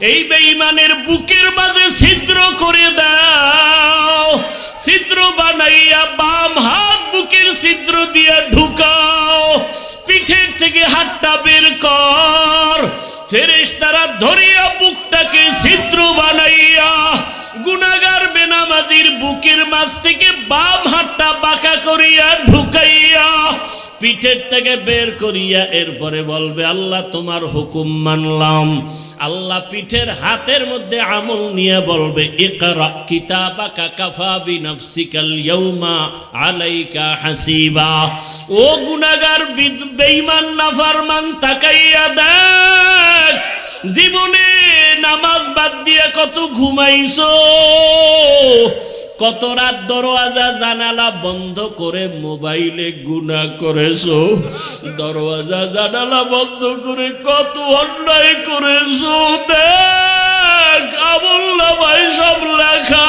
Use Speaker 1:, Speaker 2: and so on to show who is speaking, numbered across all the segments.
Speaker 1: এই বেঈমানের বুকের মাঝে ছিদ্র করে দাও। ছিদ্র বানাইয়া বাম হাত বুকের ছিদ্র দিয়া ঢুকাও। পিঠের থেকে হাতটা বের কর। ফেরেশতারা ধরিয়া বুকটাকে ছিদ্র বানাইয়া গুনাগার বেনামাজির বুকের মাছ থেকে বাম হাতটা বাঁকা করিয়া ঢুকাইয়া পিঠের থেকে বের করিয়া এরপরে বলবে, আল্লাহ তোমার হুকুম মানলাম। আল্লাহ পিঠের হাতের মধ্যে আমল নিয়ে বলবে, ইকরা কিতাবাকা কাফা বিনাফসিকাল ইয়াউমা আলাইকা হাসিবা। ও গুনাগার বেঈমান, নাফরমান, তাকাইয়া দেখ জীবনে নামাজ বাদ দিয়ে কত ঘুমাইছো? কত রাত দরওয়াজা জানালা বন্ধ করে মোবাইলে গুণা করেছ? দরওয়াজা জানালা বন্ধ করে কত অন্যায় করেছ? দেখ আমুল্লা ভাই সব লেখা।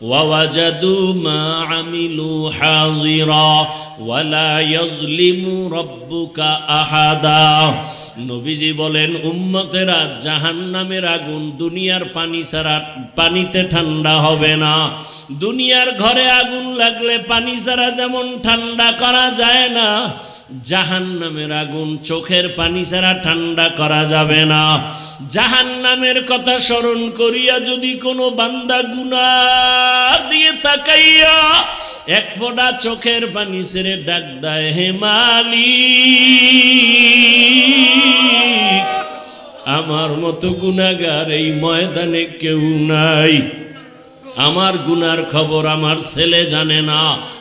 Speaker 1: ووجدوا ما عملوا حاضرا ولا يظلم ربك أحدا নবীজি বলেন উম্মতেরা জাহান্নামের আগুন দুনিয়ার পানি ছাড়া পানিতে ঠান্ডা হবে না দুনিয়ার ঘরে আগুন লাগলে পানি ছাড়া যেমন ঠান্ডা করা যায় না জাহান নামের আগুন চোখের পানি ছাড়া ঠান্ডা করা যাবে না। জাহান নামের কথা স্মরণ করিয়া যদি কোনো বান্দা গুনা দিয়ে তাকাইয়া এক ফোঁটা চোখের পানি ছেড়ে ডাক দেয় হেমালি আমার মতো গুনাগার এই ময়দানে কেউ নাই। আমার গুনার খবর আমার ছেলে জানে না।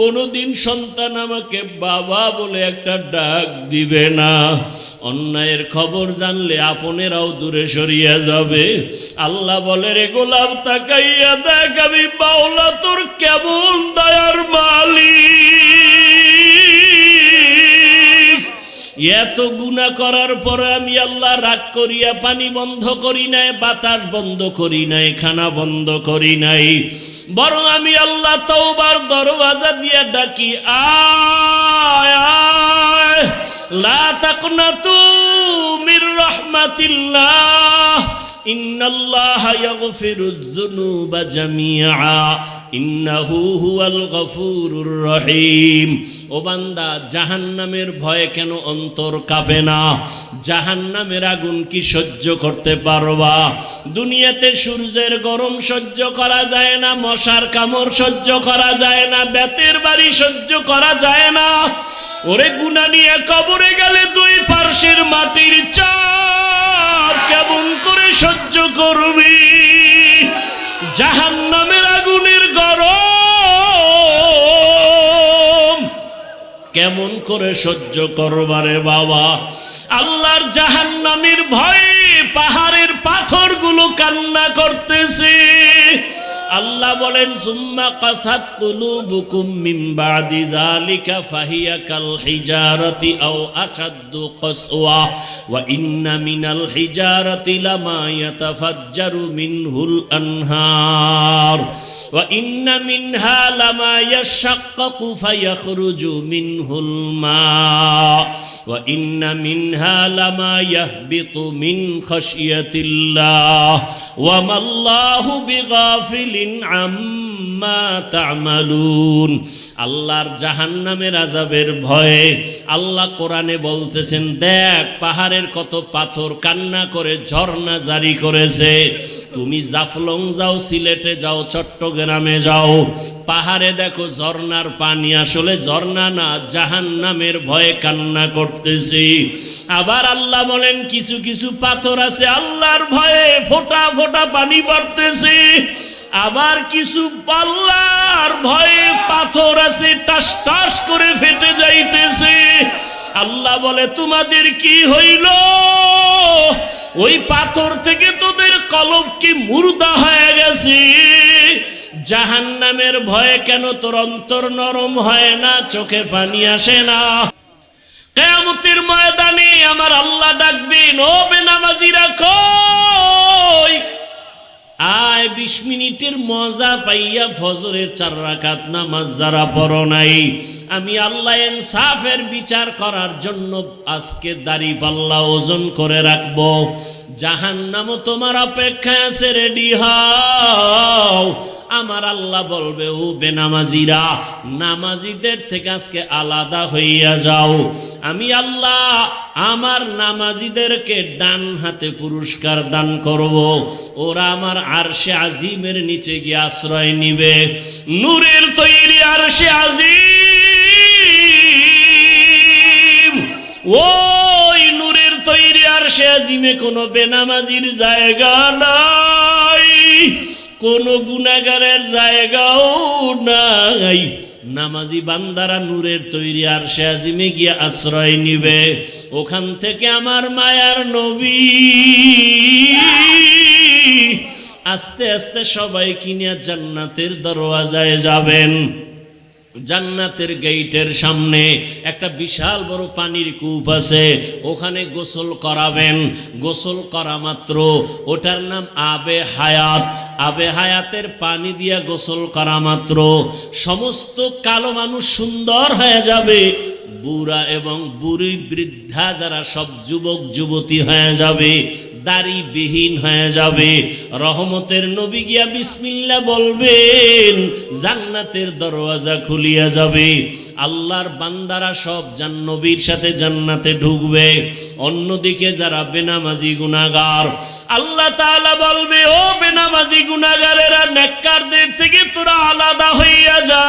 Speaker 1: কোনোদিন সন্তান আমাকে বাবা বলে একটা ডাক দিবে না। অন্যায়ের খবর জানলে আপনেরাও দূরে সরিয়া যাবে। আল্লাহ বলে, রে গোলাম, তাকাইয়া দেখ আমি বাউলা তোর কেমন দয়ার মালিক। এত গুণা করার পরে আমি আল্লাহ রাগ করিয়া পানি বন্ধ করি নাই, বাতাস বন্ধ করি নাই, খানা বন্ধ করি নাই। বরং আমি আল্লাহ তৌবার দরওয়াজা দিয়ে ডাকি, আয় আয়। লা তাকনাতু মির রহমাতিল্লাহ। ইন্নাল্লাহ ইয়াগফিরুয যুনুবা জামিআ। ইন্নাহু হুয়াল গফুরুর রহিম। ও বান্দা, জাহান্নামের ভয়ে কেন অন্তর কাঁপে না? জাহান্নামের আগুন কি সহ্য করতে পারবা? দুনিয়াতে সূর্যের গরম সহ্য করা যায় না, মশার কামড় সহ্য করা যায় না, বেতের বাড়ি সহ্য করা যায় না। ওরে গুনা নিয়ে কবরে গেলে দুই পার্শ্বের মাটির চাপ কেমন করে সহ্য করবি? জাহান্নামের কেমন করে সহ্য করবারে বাবা? আল্লাহর জাহান্নামের ভয়ে পাহাড়ের পাথরগুলো কান্না করতেছে। আল্লাহ বলেন, সুম্মা কাসাত কুলুবুকুম মিন বাদি যালিকা ফাহিয়া কাল হিজারাতি আও আশাদ্দু কসওয়া, ওয়া ইন্না মিনাল হিজারাতি লামা ইয়াতাফাজ্জারু মিনহুল আনহার, ওয়া ইন্না মিনহা লামা ইয়াশাক্কাকু ফায়াখরুজু মিনহুল মা ওয়া ইন্না মিনহা লামা ইয়াহবিতু মিন খাশিয়াতিল্লাহ, ওয়া মাল্লাহু বিগাফিলিন আম্মা আম্মা তা'মালুন। আল্লাহর জাহান্নামের আযাবের ভয়ে আল্লাহ কোরআনে বলতেছেন, দেখ, পাহাড়ের কত পাথর কান্না করে, ঝর্ণা জারি করেছে। তুমি জাফলং যাও, সিলেটে যাও, চট্টগ্রামে যাও। পাহাড়ে দেখো ঝর্ণার পানি, আসলে ঝর্ণা না, জাহান্নামের ভয়ে কান্না করতেছি। আবার আল্লাহ বলেন, কিছু কিছু পাথর আছে, আল্লাহর ভয়ে ফোটা ফোটা পানি পড়তেছে। আবার কিছু পাল্লার ভয়ে পাথর আছে, টাস টাস করে ফেটে যাইতেছে। আল্লাহ বলে, তোমাদের কি হইল? ওই পাথর থেকে তোদের কলব কি মুর্দা হয়ে গেছে? জাহান্নামের ভয়ে কেন তোর অন্তর নরম হয় না, চোখে পানি আসে না? কেয়ামতের ময়দানে আমার আল্লাহ ডাকবেন, ও বেনামাজিরা, কই? আয় বিশ মিনিটের মজা পাইয়া ফজরের চার রাকাত নামাজ যারা পড়ো নাই, আমি আল্লাহ ইনসাফের বিচার করার জন্য আজকে দাড়ি পাল্লা ওজন করে রাখব। জাহান্নামও তোমার অপেক্ষায় আছে রেডি হও। আমার আল্লাহ বলবে, ও বেনামাজিরা, নামাজিদের থেকে আজকে আলাদা হইয়া যাও। আমি আল্লাহ আমার নামাজিদেরকে ডান হাতে পুরস্কার দান করব। ওরা আমার আরশে আজিমের নিচে গিয়ে আশ্রয় নিবে। নূরের তৈরি আরশে আজিম। ওই নূরের তৈরি আরশে আজিমে কোনো বেনামাজির জায়গা নাই। কোন গুণাগারের জায়গাও নাই। নামাজি বান্দারা নূরের তৈরি আর সে আজিমে গিয়ে আশ্রয় নিবে। ওখান থেকে আমার মায়ার নবী। আস্তে আস্তে সবাই কিনিয়া জান্নাতের দরওয়াজায় যাবেন। জান্নাতের গেইটের সামনে একটা বিশাল বড় পানির কূপ আছে, ওখানে গোসল করাবেন। গোসল করা মাত্র। ওটার নাম আবে হায়াত। আবে হায়াতের পানি দিয়া গোসল করা মাত্র। সমস্ত কালো মানুষ সুন্দর হয়ে যাবে। বুড়া এবং বুড়ি বৃদ্ধা যারা সব যুবক, যুবতী হয়ে যাবে। দাড়ি বিহীন হয়ে যাবে। রহমতের নবী গিয়া বিসমিল্লা বলবেন, জান্নাতের দরওয়াজা খুলিয়া যাবে। আল্লাহর বান্দারা সব জান, নবীর সাথে জান্নাতে ঢুকবে। অন্যদিকে যারা বেনামাজি গুনাগার আল্লাহ তাআলা বলবে, ও বেনামাজি গুনাগারেরা নেককারদের থেকে তোরা আলাদা হইয়া যা।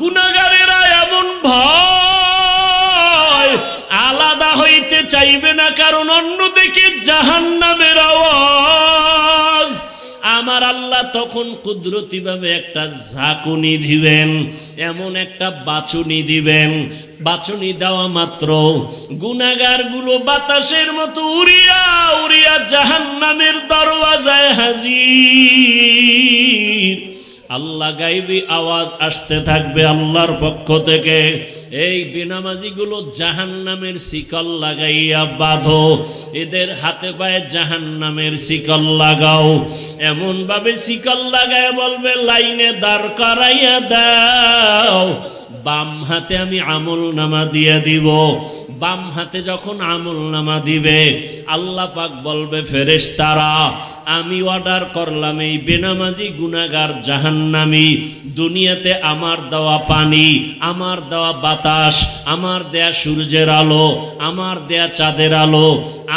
Speaker 1: গুনাগারেরা এমন ভয় আলাদা হইতে চাইবে না, কারণ অন্যদিকে জাহান্নামের আওয়াজ। আমার আল্লাহ তখন কুদরতি ভাবে একটা ঝাঁকুনি দিবেন, এমন একটা বাছুনি দিবেন। বাছুনি দেওয়া মাত্র গুনাগারগুলো বাতাসের মতো উড়িয়া উড়িয়া জাহান্নামের দরওয়াজায় হাজির। আল্লাহ গাইবি আওয়াজ আসতে থাকবে আল্লাহর পক্ষ থেকে। এই বেনামাজিগুলো জাহান নামের শিকল লাগাইয়া বাঁধো। এদের হাতে পায়ে জাহান নামের শিকল লাগাও। এমন ভাবে শিকল লাগায় বলবে, লাইনে দাঁড় করাইয়া দাও। বাম হাতে আমি আমল নামা দিয়ে দিব। বাম হাতে যখন আমল নামা দিবে, আল্লাহ পাক বলবে ফেরেশ তারা আমি অর্ডার করলাম, এই বেনামাজি গুনাগার জাহান্নামি, দুনিয়াতে আমার দেওয়া পানি, আমার দেওয়া বাতাস, আমার দেয়া সূর্যের আলো, আমার দেয়া চাঁদের আলো,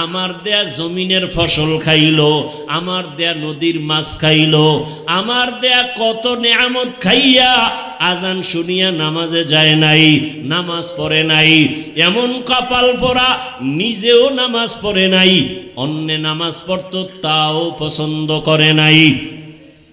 Speaker 1: আমার দেয়া জমিনের ফসল খাইলো, আমার দেয়া নদীর মাছ খাইলো, আমার দেয়া কত নেয়ামত খাইয়া আজান শুনিয়া নামাজে যায় নাই, নামাজ পড়ে নাই, এমন কপাল পরা নিজেও নামাজ পড়ে নাই। অন্যে নামাজ পড়তো তাও পছন্দ করে নাই।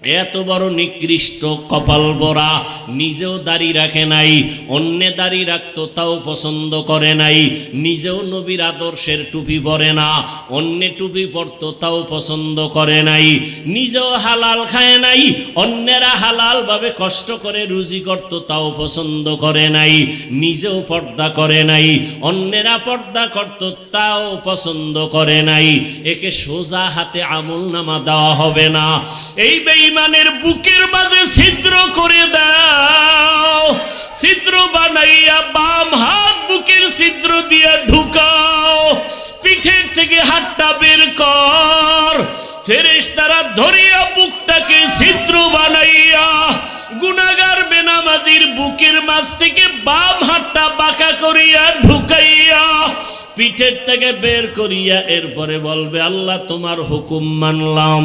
Speaker 1: এত বড় নিকৃষ্ট কপাল বরা নিজেও দাড়ি রাখে নাই, অন্যে দাড়ি রাখতো তাও পছন্দ করে নাই, নিজেও নবীর আদর্শের টুপি পরে না, অন্যে টুপি পরতো তাও পছন্দ করে নাই, নিজেও হালাল খায় নাই, অন্যেরা হালাল ভাবে কষ্ট করে রুজি করতো তাও পছন্দ করে নাই, নিজেও পর্দা করে নাই, অন্যেরা পর্দা করতো তাও পছন্দ করে নাই, একে সোজা হাতে আমল নামা দেওয়া হবে না। এই বেঈমানের বুকের মাঝে ছিদ্র করে দাও। ছিদ্র বানাইয়া বাম হাত বুকের ছিদ্র দিয়ে ঢুকাও। পিঠের থেকে হাতটা বের কর। ফেরেশতারা ধরিয়া বুকটাকে ছিদ্র বানাইয়া গুনাগার বেনামাজির বুকের মাছ থেকে বাম হাতটা বাঁকা করিয়া ঢুকাইয়া পিঠের থেকে বের করিয়া এরপরে বলবে, আল্লাহ তোমার হুকুম মানলাম।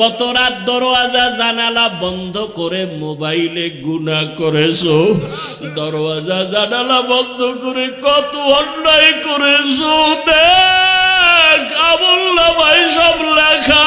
Speaker 1: কত রাত দরওয়াজা জানালা বন্ধ করে মোবাইলে গুনা করেছ? দরওয়াজা জানালা বন্ধ করে কত অন্যায় করেছ? দেখ আমল্লা ভাই সব লেখা।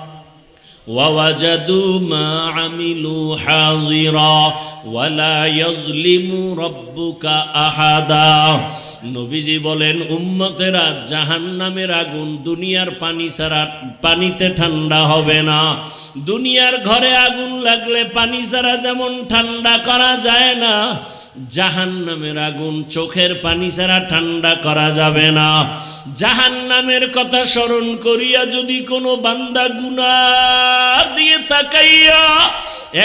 Speaker 1: ووجدوا ما عملوا حاضرا ولا يظلم ربك أحدا নবীজি বলেন উম্মতেরা জাহান্নামের আগুন দুনিয়ার পানি ছাড়া পানিতে ঠান্ডা হবে না দুনিয়ার ঘরে আগুন লাগলে পানি ছাড়া যেমন ঠান্ডা করা যায় না জাহান্নামের আগুন চোখের পানি ছাড়া ঠান্ডা করা যাবে না। জাহান্নামের কথা স্মরণ করিয়া যদি কোনো বান্দা গুনা দিয়ে তাকাইয়া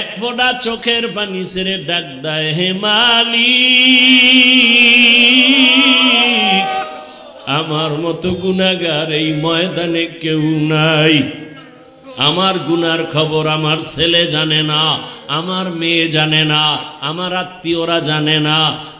Speaker 1: এক ফোঁটা চোখের পানি ছেড়ে ডাক দেয় হেমালি আমার মতো গুনাগার এই ময়দানে কেউ নাই। আমার গুনার খবর আমার ছেলে জানে না, আমার মেয়ে জানে না, আমার আত্মীয়রা জানে না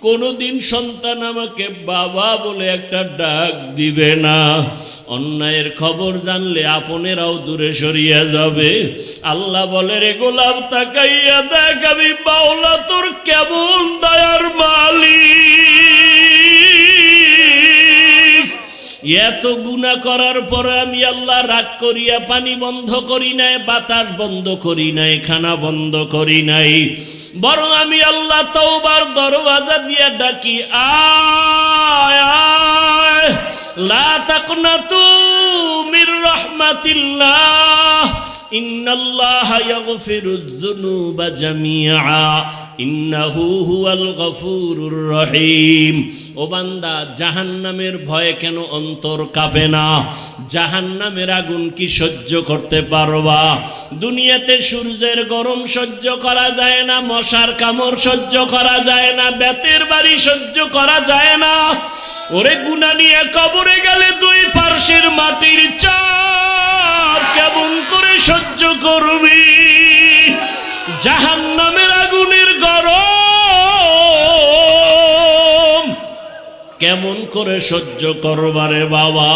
Speaker 1: কোনোদিন সন্তান আমাকে বাবা বলে একটা ডাক দিবে না। অন্যায়ের খবর জানলে আপনেরাও দূরে সরিয়া যাবে। আল্লাহ বলে, রে গোলাপ তাকাইয়া দেখ আমি বাউলা তোর কেমন দয়ার মালিক? এত গুণা করার পরে আমি আল্লাহ রাগ করিয়া পানি বন্ধ করি নাই, বাতাস বন্ধ করি নাই, খানা বন্ধ করি নাই। বরং আমি আল্লাহ তওবার দরওয়াজা দিয়া ডাকি, আয় লা তাকনাতু মির রাহমাতিল্লাহ, ইন্নাল্লাহা ইয়াগফিরুয যুনুবা ইন্নাহু হুয়াল গফুরুর রহিম। ও বান্দা, জাহান্নামের ভয়ে কেন অন্তর না? কি সহ্য করতে দুনিয়াতে সূর্যের গরম সহ্য করা যায় না, মশার কামড় সহ্য করা যায় না, বেতের বাড়ি সহ্য করা যায় না। ওরে গুনা নিয়ে কবরে গেলে দুই পার্শ্বের মাটির চাপ কেমন করে সহ্য করবি? কেমন করে সহ্য করবারে বাবা?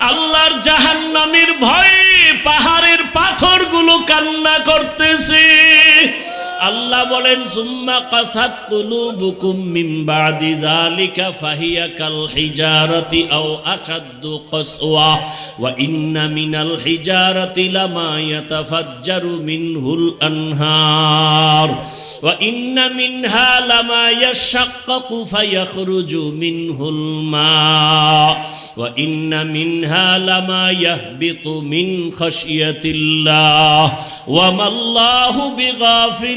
Speaker 1: আল্লাহর জাহান জাহান্নামের ভয়ে পাহাড়ের পাথরগুলো কান্না করতেছে। আল্লাহ বলেন, সুম্মা কাসাত কুলুবুকুম মিন বাদি যালিকা ফাহিয়া কাল হিজারাতি আও আশাদ্দু কসওয়া, ওয়া ইন্না মিনাল হিজারাতি লামা ইয়াতাফাজ্জারু মিনহুল আনহার, ওয়া ইন্না মিনহা লামা ইয়াশাক্কাকু ফায়াখরুজু মিনহুল মা ওয়া ইন্না মিনহা লামা ইয়াহবিতু মিন খাশিয়াতিল্লাহ, ওয়া মাল্লাহু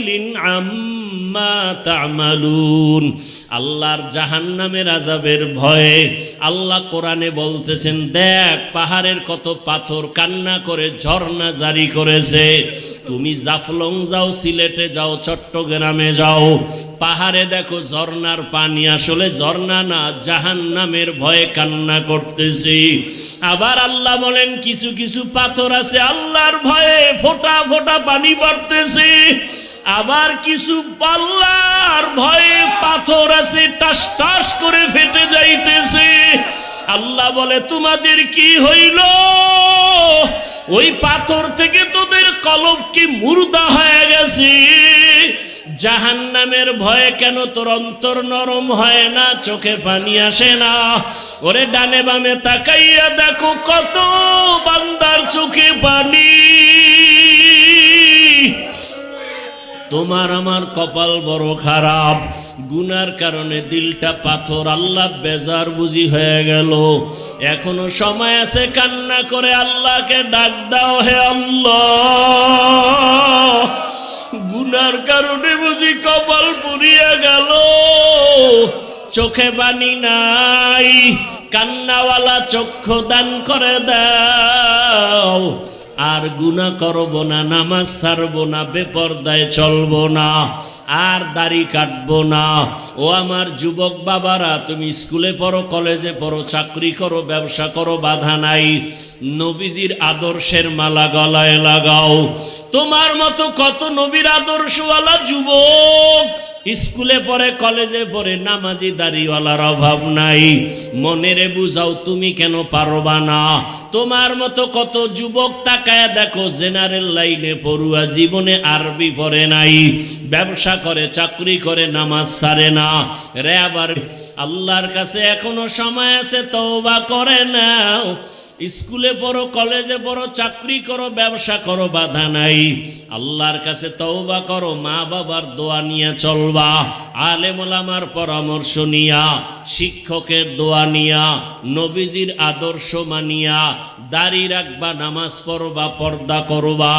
Speaker 1: বিগাফিলিন আম্মা তা'মালুন। আযাবের ভয়ে আল্লাহ কোরআনে বলতেছেন, দেখ, পাহাড়ের কত পাথর কান্না করে, ঝর্ণা জারি করেছে। তুমি জাফলং যাও, সিলেটে যাও, চট্টগ্রামে যাও। পাহাড়ে দেখো ঝর্ণার পানি, আসলে ঝর্ণা না, জাহান্নামের ভয়ে কান্না করতেছি। আবার আল্লাহ বলেন, কিছু কিছু পাথর আছে আল্লাহর ভয়ে, ফোঁটা ফোঁটা পানি পড়তেছে। আবার কিছু পাল্লার ভয়ে পাথর আছে, টাস টাস করে ফেটে যাইতেছে। আল্লাহ বলে, তোমাদের কি হইল? ওই পাথর থেকে তোদের কলব কি মুর্দা হয়ে গেছে? জাহান নামের ভয়ে কেন তোর অন্তর নরম হয় না? চোখে পানি আসে না? ওরে ডানে বামে তাকাইয়া দেখো, কত বান্দার চোখে পানি। তোমার আমার কপাল বড় খারাপ। গুনার কারণে দিলটা পাথর, আল্লাহ বেজার বুঝি হয়ে গেল। এখনও সময় আছে কান্না করে আল্লাহকে ডাক দাও হে আল্লাহ। গুনার কারণে বুঝি কপাল পুড়িয়া গেল। চোখে বানি নাই, কান্নাওয়ালা চক্ষু দান করে দাও আর গুনা করব না, নামাজ ছাড়ব না, বেপরদায় চলব না, আর দাড়ি কাটব না। ও আমার যুবক বাবারা, তুমি স্কুলে পড়ো, কলেজে পড়ো, চাকরি করো, ব্যবসা করো, বাধা নাই। নবীজির আদর্শের মালা গলায় লাগাও। তোমার মতো কত নবীর আদর্শওয়ালা যুবক স্কুলে পড়ে, কলেজে পড়ে নামাজি দাড়িওয়ালার অভাব নাই। মনেরে বুঝাও, তুমি কেন পারবা না? তোমার মতো কত যুবক তাকায় দেখো, জেনারেল লাইনে পড়ুয়া জীবনে আরবি পড়ে নাই। ব্যবসা করে, চাকরি করে, নামাজ সারে না। রে আবার, আল্লাহর কাছে এখনও সময় আছে, তওবা করে নাও। স্কুলে পড়ো, কলেজে পড়ো, চাকরি করো, ব্যবসা করো, বাধা নাই। আল্লাহর কাছে তওবা করো, মা বাবার দোয়া নিয়ে চলবা আলেমুলামার পরামর্শ নিয়া, শিক্ষকের দোয়া নিয়া, নবীজির আদর্শ মানিয়া, দাড়ি রাখবা, নামাজ পড়বা, পর্দা করবা।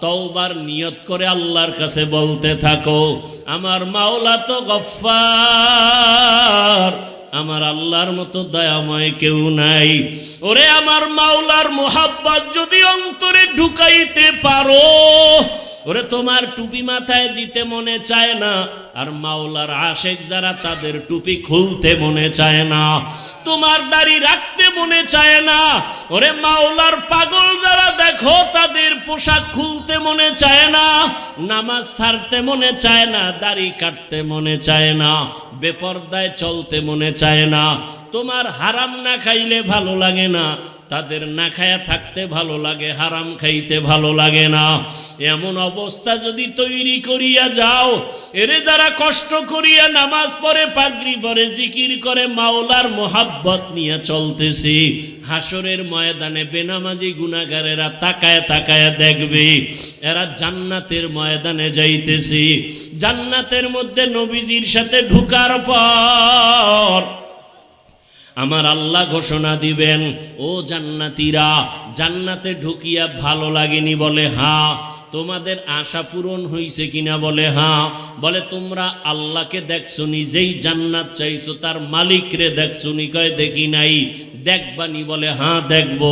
Speaker 1: তওবার নিয়ত করে আল্লাহর কাছে বলতে থাকো, আমার মাওলা তো গফফার। আমার আল্লাহর মতো দয়াময় কেউ নাই। ওরে আমার মাওলার মোহাব্বত যদি অন্তরে ঢুকাইতে পারো ওরে তোমার টুপি মাথায় দিতে মনে চায় না, আর মাওলার আশেক যারা তাদের টুপি খুলতে মনে চায় না। তোমার দাড়ি রাখতে মনে চায় না, ওরে মাওলার পাগল যারা দেখো তাদের পোশাক খুলতে মনে চায় না, নামাজ ছাড়তে মনে চায় না, দাড়ি কাটতে মনে চায় না, বেপর্দায় চলতে মনে চায় না। তোমার হারাম না খাইলে ভালো লাগে না তাদের না খায়া থাকতে ভালো লাগে, হারাম খাইতে ভালো লাগে না। এমন অবস্থা যদি তৈরি করিয়া যাও, এরে যারা কষ্ট করিয়া নামাজ পড়ে, পাগড়ি পরে, জিকির করে, মাওলার মোহাব্বত নিয়ে চলতেছি। হাসরের ময়দানে বেনামাজি গুনাগারেরা তাকায় তাকায় দেখবে, এরা জান্নাতের ময়দানে যাইতেছি। জান্নাতের মধ্যে নবীজির সাথে ঢুকার পর আমার আল্লাহ ঘোষণা দিবেন ও জান্নাতিরা জান্নাতে ঢুকিয়া ভালো লাগেনি বলে হ্যাঁ তোমাদের আশা পূরণ হইছে কিনা বলে? হ্যাঁ। বলে, তোমরা আল্লাহকে দেখছ যেই জান্নাত চাইছো, তার মালিকরে দেখছ নি কয় দেখি নাই। দেখবানি বলে হ্যাঁ দেখব।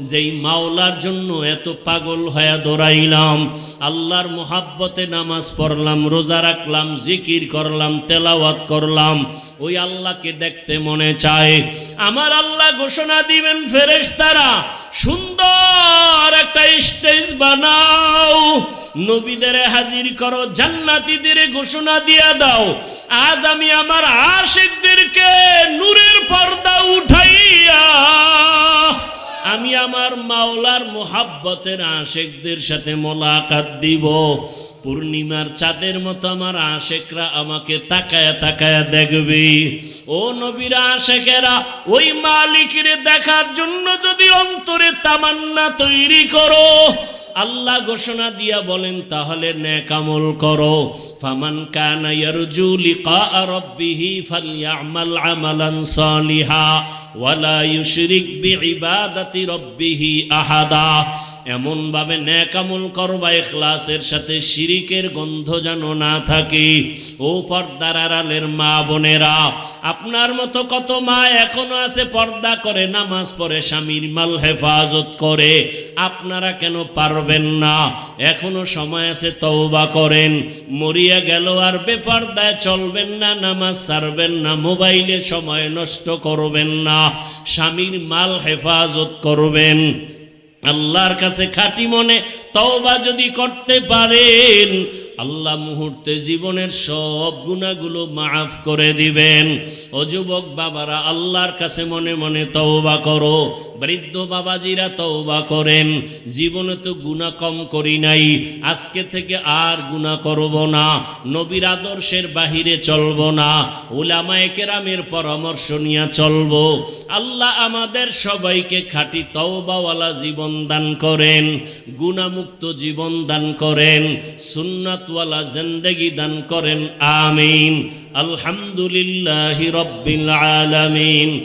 Speaker 1: যেই মাওলার জন্য এত পাগল হয়ে দৌড়াইলাম, আল্লাহর মোহাব্বতে নামাজ পড়লাম, রোজা রাখলাম, জিকির করলাম, তেলাওয়াত করলাম, ওই আল্লাহকে দেখতে মনে চায়। আমার আল্লাহ ঘোষণা দিবেন, ফেরেশতারা, সুন্দর একটা স্টেজ বানাও। নবীদের হাজির করো, জান্নাতিদের ঘোষণা দিয়া দাও। আজ আমি আমার আশিকদেরকে নূরের পর্দা উঠাইয়া আমি আমার মাওলার মোহাব্বতের আশেকদের সাথে মোলাকাত দিব। পূর্ণিমার চাঁদের মতো আমার আশেকরা আমাকে তাকায়া তাকায়া দেখবে। ও নবীরা আশেকেরা, ওই মালিকের দেখার জন্য যদি অন্তরে তামান্না তৈরি করো আল্লাহ ঘোষণা দিয়া বলেন, তাহলে ন্যাকামল করো। ফামান কানা ইয়ারজু লিকা রাব্বিহি ফালইআমাল আমালান সালিহা, ওয়ালা ইউশরিক বিইবাদাতি রাব্বিহি আহাদা। এমন ভাবে ন্যাক আমল করবা ইখলাসের সাথে শিরিকের গন্ধ যেন না থাকে। ও পর্দার আড়ালের মা বোনেরা, আপনার মতো কত মা এখনও আছে পর্দা করে, নামাজ পড়ে, স্বামীর মাল হেফাজত করে। আপনারা কেন পারবেন না? এখনও সময় আছে তওবা করেন। মরিয়া গেল আর বেপর্দায় চলবেন না, নামাজ ছাড়বেন না, মোবাইলে সময় নষ্ট করবেন না। স্বামীর মাল হেফাজত করবেন। আল্লাহর কাছে খাটি মনে তওবা যদি করতে পারেন, আল্লাহ মুহূর্তে জীবনের সব গুণাগুলো মাফ করে দিবেন। অযুবক যুবক বাবারা, আল্লাহর কাছে মনে মনে তওবা করো। বৃদ্ধ বাবাজিরা তওবা করেন। জীবনে তো গুণা কম করি নাই। আজকে থেকে আর গুণা করব না। নবীর আদর্শের বাহিরে চলব না। উলামায়ে কেরামের পরামর্শ নিয়ে চলব। আল্লাহ আমাদের সবাইকে খাঁটি তওবাওয়ালা জীবন দান করেন। গুণামুক্ত জীবন দান করেন। সুন্নাতওয়ালা জিন্দেগি দান করেন। আমিন। আলহামদুলিল্লাহি রব্বিল আলামিন।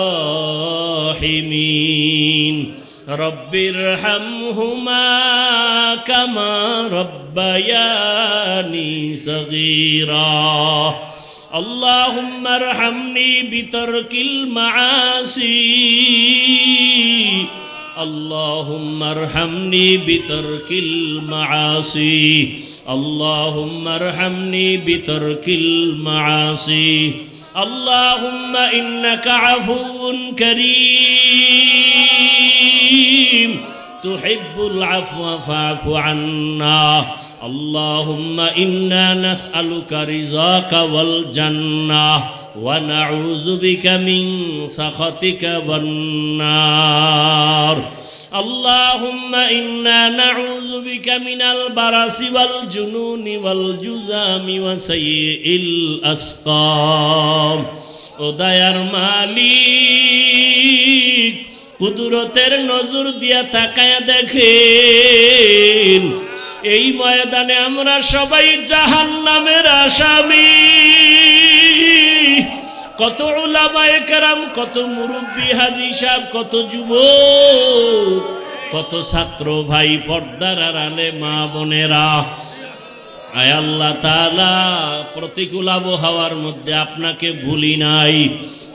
Speaker 1: رب ارحمهما كما ربياني صغيرا اللهم ارحمني بترك المعاصي اللهم ارحمني بترك المعاصي اللهم ارحمني بترك المعاصي اللهم انك عفو كريم تحب العفو فاعف عنا اللهم انا نسالك رضاك والجنه ونعوذ بك من سخطك والنار اللهم انا نعوذ بك من البرص والجنون والجذام وسيء الاسقام উদয়ার মালিক কুদরতের নজর দিয়া তাকায় দেখেন, এই ময়দানে আমরা সবাই জাহান নামের আসামি। কত ওলামায়ে কেরাম কত মুরব্বী হাজি সাহেব, কত যুবক, কত ছাত্র ভাই, পর্দার আড়ালে মা বোনেরা। আয় আল্লাহ তাআলা, প্রতিকূল আবহাওয়ার মধ্যে আপনাকে ভুলি নাই।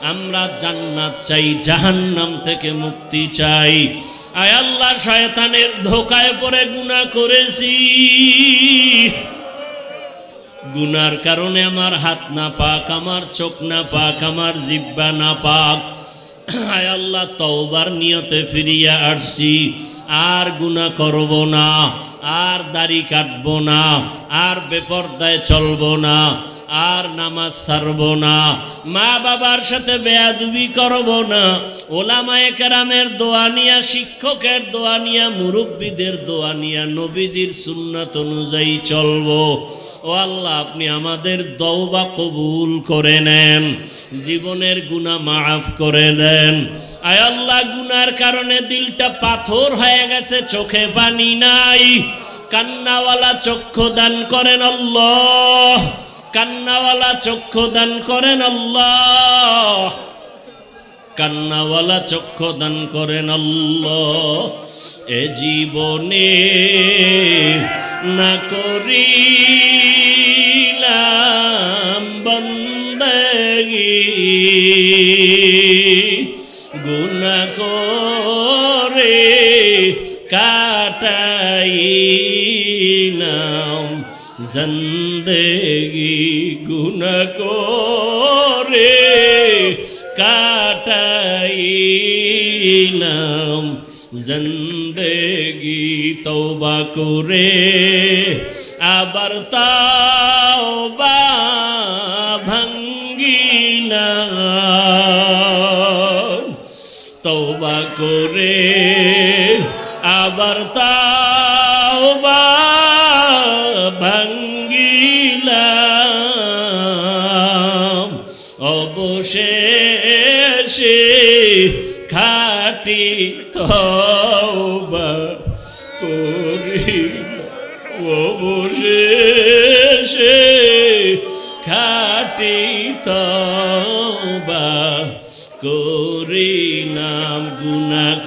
Speaker 1: আমরা জান্নাত চাই, জাহান্নাম থেকে মুক্তি চাই। আয় আল্লাহ, শয়তানের ধোকায় পড়ে গুনাহ করেছি। গুনার কারণে আমার হাত না পাক, আমার চোখ না পাক, আমার জিব্বা না পাক। আয় আল্লাহ, তওবার নিয়তে ফিরিয়া আসছি। আর গুনাহ করব না, আর দাড়ি কাটবো না, আর বেপর্দায় চলবো না। আর নামাজ ছাড়ব না। মা বাবার সাথে বেয়াদুবি করব না। ওলামায়ে কেরামের দোয়া নিয়া, শিক্ষকের দোয়া নিয়া, মুরব্বীদের দোয়া নিয়া, নবীজির সুন্নাত অনুযায়ী চলবো। ও আল্লাহ, আপনি আমাদের দৌবা কবুল করে নেন। জীবনের গুণা মাফ করে দেন। আয় আল্লাহ, গুনার কারণে দিলটা পাথর হয়ে গেছে, চোখে পানি নাই। কান্নাওয়ালা চক্ষু দান করেন আল্লাহ। কান্নাওয়ালা চক্ষু দান করেন আল্লাহ। কান্নাওয়ালা চক্ষু দান করেন আল্লাহ। এ জীবনে না করিলাম বন্দগি। গুনা করে কাটাইলাম জিন্দেগি গুনা করে কাটাইলাম জিন্দেগি তওবা করে। আবার তাওবা ভাঙ্গিনা তওবা করে। আবার তাওবা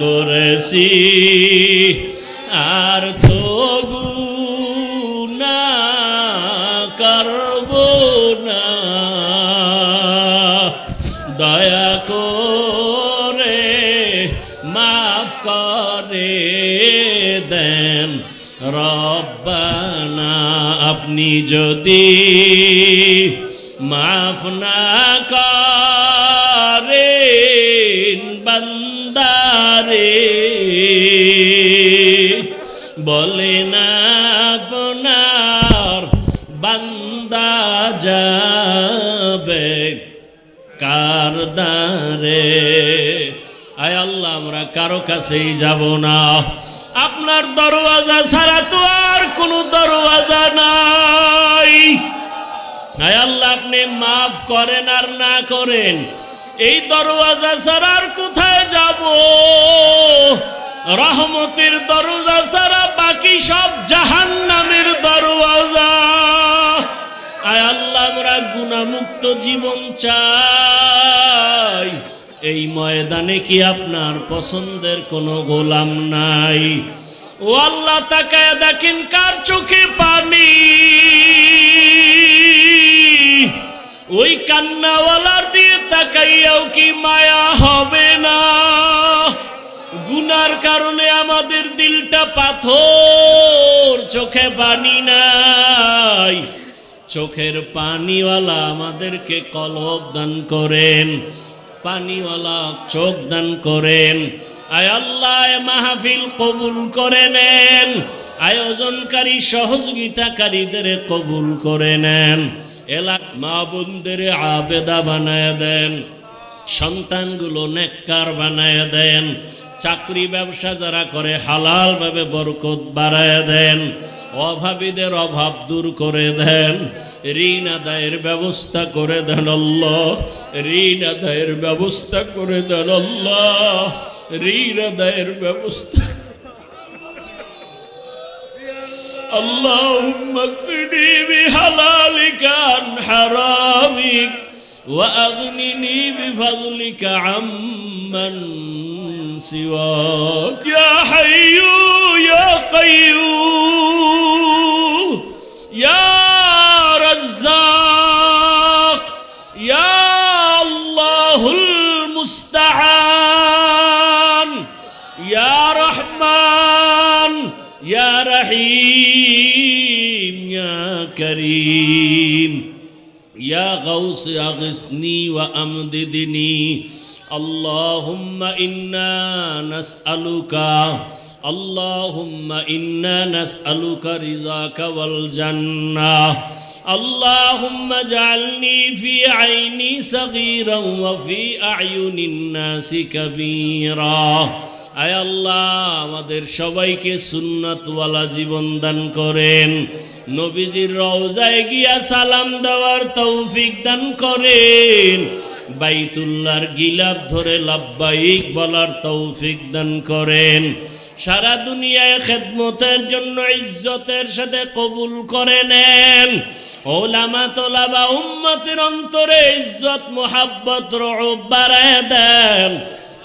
Speaker 1: করেছি। আর তো গুনাহ করব না। দয়া করে মাফ করে দেন রব্বানা। আপনি যদি মাফ না করেন কারও কাছেই যাব না। আপনার দরওয়াজা ছাড়া তো আর কোনো দরওয়াজা নাই। আল্লাহ, আপনি মাফ করেন আর না করেন। এই দরওয়াজা ছাড়া আর কোথায় যাব? রহমতের দরজা ছাড়া বাকি সব জাহান্নামের দরওয়াজা। আয় আল্লাহ, আমরা গুণামুক্ত জীবন চাই। এই ময়দানে কি আপনার পছন্দের কোনো গোলাম নাই? ও আল্লাহ তাকায় দেখেন, কার চোখে পানি? ওই কান্নাওয়ালার দিয়ে তাকাইয়াও কি মায়া হবে না? গুনার কারণে আমাদের দিলটা পাথর, চোখে পানি নাই। চোখের পানিওয়ালা আমাদেরকে কলব দান করেন। পানিওয়ালা চোখ দান করেন। আয় আল্লাহ মাহফিল কবুল করে নেন। আয়োজনকারী, সহযোগিতাকারীদের কবুল করে নেন। এলাক মা বোনদের আবেদা বানায় দেন। সন্তানগুলো নেককার বানায় দেন। চাকরি ব্যবসা যারা করে হালালভাবে বরকত বাড়ায় দেন। অভাবীদের অভাব দূর করে দেন ঋণ আদায়ের ব্যবস্থা করে দেন আল্লাহ ঋণ আদায়ের ব্যবস্থা করে দেন আল্লাহ ঋণ আদায়ের ব্যবস্থা اللهم اكفني بحلالك عن حرامك وأغنني بفضلك عمن سواك يا حي يا قيوم يا كريم يا غوث أغثني وأمددني اللهم إنا نسألك اللهم إنا نسألك رضاك والجنة اللهم اجعلني في عيني صغيرا وفي أعين الناس كبيرا আয় আল্লাহ আমাদের সবাইকে সুন্নতওয়ালা জীবন দান করেন নবীজির রওজায় গিয়া সালাম দেওয়ার তৌফিক দান করেন। বাইতুল্লাহর গিলাপ ধরে লাব্বাইক বলার তৌফিক দান করেন। সারা দুনিয়ায় খেদমতের জন্য ইজ্জতের সাথে কবুল করে নেন। ওলামা তোলাবা উম্মতের অন্তরে ইজ্জত, মোহাব্বত রব বাড়ায় দেন।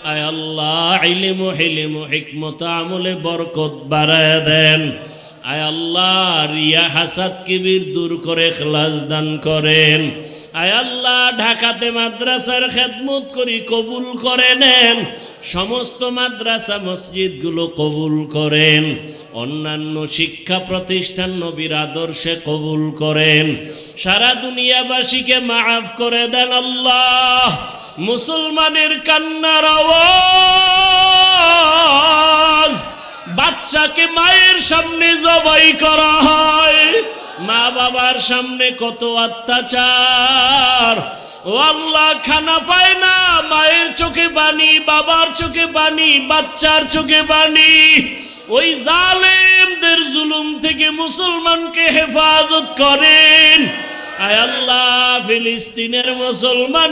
Speaker 1: আয় আল্লাহ, ইলিম হিলিম হিকমত আমলে বরকত বাড়ায় দেন। আয় আল্লাহ, রিয়া হাসাদ কিবির দূর করে খ্লাস দান করেন। আয় আল্লাহ, ঢাকাতে মাদ্রাসার খেদমত করি কবুল করে নেন। সমস্ত মাদ্রাসা মসজিদগুলো কবুল করেন। অন্যান্য শিক্ষা প্রতিষ্ঠান নবীর আদর্শে কবুল করেন। সারা দুনিয়াবাসীকে মাফ করে দেন আল্লাহ। মুসলমানের কান্নার আওয়াজ। বাচ্চাকে মায়ের সামনে জবাই করা হয়। মা বাবার সামনে কত অত্যাচার। ও আল্লাহ, খানা পায় না মায়ের চোখে বাণী, বাবার চোখে বাণী, বাচ্চার চোখে বাণী। ওই জালেমদের জুলুম থেকে মুসলমানকে হেফাজত করেন। আয় আল্লাহ, ফিলিস্তিনের মুসলমান